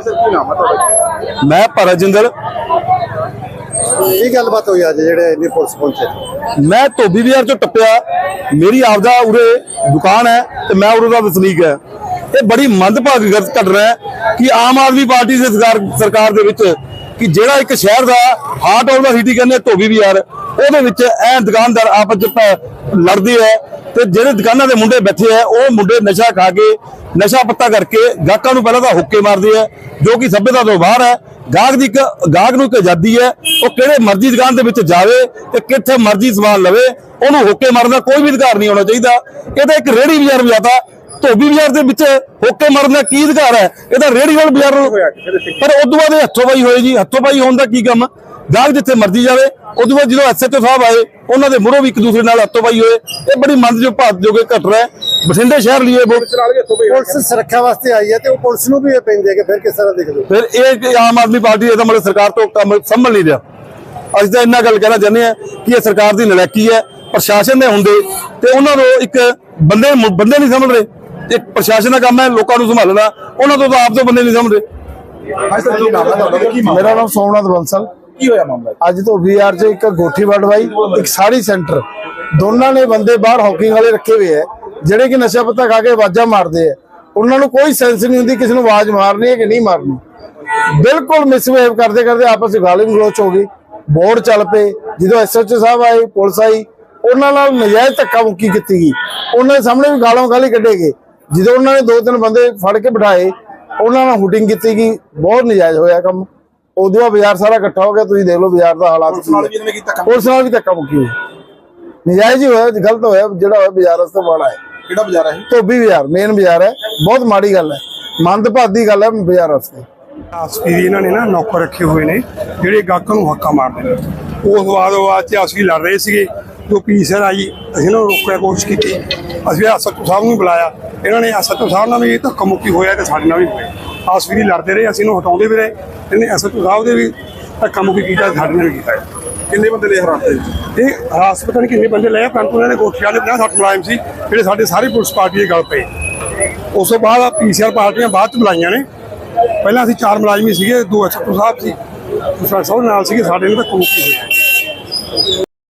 ਹਾਂਜੀ ਸਰ ਕੀ ਨਾਮ ਹੈ ਤੁਹਾਡਾ? ਮੈਂ ਭਰਤ ਕੀ ਗੱਲਬਾਤ ਹੋਈ ਅੱਜ ਜਿਹੜੇ ਇੰਨੀ ਪੁਲਿਸ ਪਹੁੰਚੇ? ਮੈਂ ਧੋਬੀ ਬਾਜ਼ਾਰ ਚੋਂ ਟੱਪਿਆ। ਮੇਰੀ ਆਪਦਾ ਉਰੇ ਦੁਕਾਨ ਹੈ ਤੇ ਮੈਂ ਉਰੇ ਦਾ ਵਸਨੀਕ ਹੈ। ਇਹ ਬੜੀ ਮੰਦਭਾਗੀ ਗੱਲ ਘਟਨਾ ਹੈ ਕਿ ਆਮ ਆਦਮੀ ਪਾਰਟੀ ਦੇ ਸਰਕਾਰ ਸਰਕਾਰ ਦੇ ਵਿੱਚ ਕਿ ਜਿਹੜਾ ਇੱਕ ਸ਼ਹਿਰ ਦਾ ਹਾਰਟ ਆਫ ਦਾ ਸਿਟੀ ਕਹਿੰਦੇ ਧੋਬੀ ਬਾਜ਼ਾਰ ਉਹਦੇ ਵਿੱਚ ਇਹ ਦੁਕਾਨਦਾਰ ਆਪਸ ਵਿੱਚ ਲੜਦੇ ਹੈ। ਤੇ ਜਿਹੜੇ ਦੁਕਾਨਾਂ ਦੇ ਮੁੰਡੇ ਬੈਠੇ ਆ ਉਹ ਮੁੰਡੇ ਨਸ਼ਾ ਖਾ ਕੇ ਨਸ਼ਾ ਪੱਤਾ ਕਰਕੇ ਗਾਹਕਾਂ ਨੂੰ ਪਹਿਲਾਂ ਤਾਂ ਹੁੱਕੇ ਮਾਰਦੇ ਆ ਜੋ ਕਿ ਸਭਿਅਤਾ ਤੋਂ ਬਾਹਰ ਹੈ ਗਾਹਕ ਦੀ ਇੱਕ ਗਾਹਕ ਨੂੰ ਇੱਕ ਆਜ਼ਾਦੀ ਹੈ ਉਹ ਕਿਹੜੇ ਮਰਜ਼ੀ ਦੁਕਾਨ ਦੇ ਵਿੱਚ ਜਾਵੇ ਤੇ ਕਿੱਥੇ ਮਰਜ਼ੀ ਸਮਾਨ ਲਵੇ ਉਹਨੂੰ ਹੁੱਕੇ ਮਾਰਨ ਦਾ ਕੋਈ ਵੀ ਅਧਿਕਾਰ ਨਹੀਂ ਹੋਣਾ ਚਾਹੀਦਾ। ਇਹ ਤਾਂ ਇੱਕ ਰੇੜੀ ਬਾਜ਼ਾਰ ਵਜਾਤਾ ਧੋਬੀ ਬਾਜ਼ਾਰ ਦੇ ਵਿੱਚ ਹੁੱਕੇ ਮਾਰਨ ਦਾ ਕੀ ਅਧਿਕਾਰ ਹੈ ਇਹ ਤਾਂ ਰੇੜੀ ਵਾਲ ਬਾਜ਼ਾਰ ਪਰ ਉਦੋਂ ਬਾਅਦ ਇਹ ਹੱਥੋਂ ਪਾਈ ਹੋਏ ਜੀ ਹੱਥੋਂ ਪਾਈ ਹੋਣ ਦਾ ਕੀ ਕੰਮ? ਗਾਹਕ ਜਿੱਥੇ ਮਰਜ਼ੀ ਜਾਵੇ ਉਦੋਂ ਬਾਅਦ ਜਦੋਂ ਐਸਐਚਓ ਸਾਹਿਬ ਆਏ ਉਹਨਾਂ ਦੇ ਮੂਹਰੋਂ ਵੀ ਇੱਕ ਦੂਸਰੇ ਨਾਲ ਹੱਥੋਂ ਪਾਈ ਹੋਏ। ਇਹ ਬੜੀ ਮੰਦ ਜੋ ਭਾਤ ਜੋਗੇ ਘਟ ਰਿਹਾ। ਬਠਿੰਡੇ ਸ਼ਹਿਰ ਲਈ ਇਹ ਪੁਲਿਸ ਸੁਰੱਖਿਆ ਵਾਸਤੇ ਆਈ ਹੈ ਤੇ ਉਹ ਪੁਲਿਸ ਨੂੰ ਵੀ ਇਹ ਪੈਂਦੀ ਕਿ ਫਿਰ ਕਿਸ ਤਰ੍ਹਾਂ ਦੇਖਦੇ ਹੋ? ਫਿਰ ਇਹ ਕਿ ਆਮ ਆਦਮੀ ਪਾਰਟੀ ਇਹਦਾ ਮਤਲਬ ਸਰਕਾਰ ਤੋਂ ਕੰਮ ਸੰਭਲ ਨਹੀਂ ਰਿਹਾ। ਅਸੀਂ ਤਾਂ ਇੰਨਾ ਗੱਲ ਕਹਿਣਾ ਚਾਹੁੰਦੇ ਆ ਕਿ ਇਹ ਸਰਕਾਰ ਦੀ ਨਲਾਇਕੀ ਹੈ ਪ੍ਰਸ਼ਾਸਨ ਦੇ ਹੁੰਦੇ ਤੇ ਉਹਨਾਂ ਨੂੰ ਇੱਕ ਬੰਦੇ ਬੰਦੇ ਨਹੀਂ ਸਮਝ ਰਹੇ। ਤੇ ਪ੍ਰਸ਼ਾਸਨ ਦਾ ਕੰਮ ਹੈ ਲੋਕਾਂ ਨੂੰ ਸੰਭਾਲਣਾ। ਉਹਨਾਂ ਤੋਂ ਤਾਂ ਆਪ ਤੋਂ ਬੰਦੇ ਨਹੀਂ ਸਮਝ ਰਹੇ। ਮੇਰਾ ਨਾਮ ਸੋਮਨਾਥ ਬੰਸਲ। ਕੀ ਹੋਇਆ ਮਾਮਲਾ? ਅੱਜ ਤੋਂ ਵੀਆਰ 'ਚ ਇੱਕ ਗੋਠੀ ਵੜਵਾਈ ਇੱਕ ਸਾੜੀ ਸੈਂਟਰ। ਦੋਨਾਂ ਨੇ ਬੰਦੇ ਬਾਹਰ ਹਾਕਿੰਗ ਵਾਲੇ ਰੱਖੇ ਹੋਏ ਹੈ ਜਿਹੜੇ ਕਿ ਨਸ਼ਾ ਪੱਤਾ ਖਾ ਕੇ ਆਵਾਜ਼ਾਂ ਮਾਰਦੇ ਆ। ਉਹਨਾਂ ਨੂੰ ਕੋਈ ਸੈਂਸ ਨਹੀਂ ਹੁੰਦੀ ਕਿਸੇ ਨੂੰ ਆਵਾਜ਼ ਮਾਰਨੀ ਹੈ ਕਿ ਨਹੀਂ ਮਾਰਨੀ। ਬਿਲਕੁਲ ਮਿਸਬਿਹੇਵ ਕਰਦੇ ਕਰਦੇ ਆਪਸ ਵਿੱਚ ਗਾਲੀ ਗਲੋਚ ਹੋ ਗਈ। ਬੋਰਡ ਚੱਲ ਪਏ, ਜਦੋਂ ਐਸਐਚਓ ਸਾਹਿਬ ਆਏ, ਪੁਲਿਸ ਆਈ, ਉਹਨਾਂ ਨਾਲ ਨਜਾਇਜ਼ ਧੱਕਾ ਮੁੱਕੀ ਕੀਤੀ ਗਈ। ਉਹਨਾਂ ਦੇ ਸਾਹਮਣੇ ਵੀ ਗਾਲਾਂ ਗਾਲੀ ਕੱਢੇਗੇ ਜਦੋਂ ਉਹਨਾਂ ਨੇ ਦੋ ਤਿੰਨ ਬੰਦੇ ਫੜ ਕੇ ਬਿਠਾਏ, ਉਹਨਾਂ ਨਾਲ ਹੁਟਿੰਗ ਕੀਤੀ ਗਈ। ਬਹੁਤ ਨਜਾਇਜ਼ ਹੋਇਆ ਕੰਮ। ਉਦੋਂ ਬਾਜ਼ਾਰ ਸਾਰਾ ਇਕੱਠਾ ਹੋ ਗਿਆ ਤੁਸੀਂ ਦੇਖ ਲਓ ਬਾਜ਼ਾਰ ਦਾ ਹਾਲਾਤ ਕੀ ਹੈ। ਇਹਨੇ ਕੀ ਧੱਕਾ ਪੁਲਿਸ ਨਾਲ ਵੀ ਧੱਕਾ ਮੁੱਕੀ ਹੋਈ। ਨਜਾਇਜ਼ ਹੀ ਹੋਇਆ ਗਲਤ ਹੋਇਆ ਜਿਹੜਾ ਹੋਇਆ ਬਾਜ਼ਾਰ ਵਾਸਤੇ ਮਾੜਾ ਹੈ। ਕਿਹੜਾ ਬਾਜ਼ਾਰ ਹੈ ਧੋਬੀ ਬਾਜ਼ਾਰ ਮੇਨ ਬਾਜ਼ਾਰ ਹੈ। ਬਹੁਤ ਮਾੜੀ ਗੱਲ ਹੈ। ਮੰਦਭਾਗੀ ਗੱਲ ਹੈ ਬਾਜ਼ਾਰ ਵਾਸਤੇ। ਅਸਪੀਰੀ ਇਹਨਾਂ ਨੇ ਨਾ ਨੌਕਰ ਰੱਖੇ ਹੋਏ ਨੇ ਜਿਹੜੇ ਗਾਹਕਾਂ ਨੂੰ ਹੱਕਾ ਮਾਰਦੇ ਨੇ। ਉਸ ਵਾਦ ਵਾਦ ਚ ਅਸੀਂ ਲੜ ਰਹੇ ਸੀਗੇ। ਜੋ ਪੀਸਰ ਆਈ, ਅਸੀਂ ਇਹਨਾਂ ਨੂੰ ਰੋਕਣ ਦੀ ਕੋਸ਼ਿਸ਼ ਕੀਤੀ। ਅਸੀਂ ਅਸਤੂ ਸਾਹਿਬ ਨੂੰ ਬੁਲਾਇਆ। ਇਹਨਾਂ ਨੇ ਅਸਤੂ ਸਾਹਿਬ ਨਾਲ ਵੀ ਧੱਕਾ ਮੁੱਕੀ ਹੋਇਆ ਤੇ ਸਾਡੇ ਨਾਲ ਵੀ ਹੋਇਆ। ਵੀ ਲੜਦੇ ਰਹੇ, ਅਸੀਂ ਇਹਨੂੰ ਹਟਾਉਂਦੇ ਵੀ ਰਹੇ। ਇਹਨੇ ਅਸਤੂ ਸਾਹਿਬ ਦੇ ਵੀ ਧੱਕਾ ਮੁੱਕੀ ਕੀਤਾ ਤੇ ਸਾਡੇ ਨਾਲ ਵੀ ਕੀਤਾ। ਕਿੰਨੇ ਬੰਦੇ ਲੈ ਹਰਾਤੇ ਇਹ ਹਰਾਸ ਪਤਾ ਨਹੀਂ ਕਿੰਨੇ ਬੰਦੇ ਲਏ ਪਰੰਤੂ ਇਹਨਾਂ ਨੇ ਕੋਠੀਆਂ ਦੇ 50 60 ਮੁਲਾਜ਼ਮ ਸੀ, ਜਿਹੜੇ ਸਾਡੇ ਸਾਰੀ ਪੁਲਿਸ ਪਾਰਟੀ ਦੇ ਗੱਲ ਪਏ। ਉਸ ਤੋਂ ਬਾਅਦ ਪੀਸੀਆਰ ਪਾਰਟੀਆਂ ਬਾਅਦ ਚ ਬੁਲਾਈਆਂ ਨੇ। ਪਹਿਲਾਂ ਅਸੀਂ ਚਾਰ ਮੁਲਾਜ਼ਮੀ ਸੀਗੇ, ਦੋ ਐਸਪੀ ਸਾਹਿਬ ਸੀ, ਦੂਸਰਾ ਸਾਹਿਬ ਨਾਲ ਸੀਗੇ, ਸਾਡੇ ਨਾਲ ਤਾਂ ਕਮਿਟੀ ਹੋਇਆ।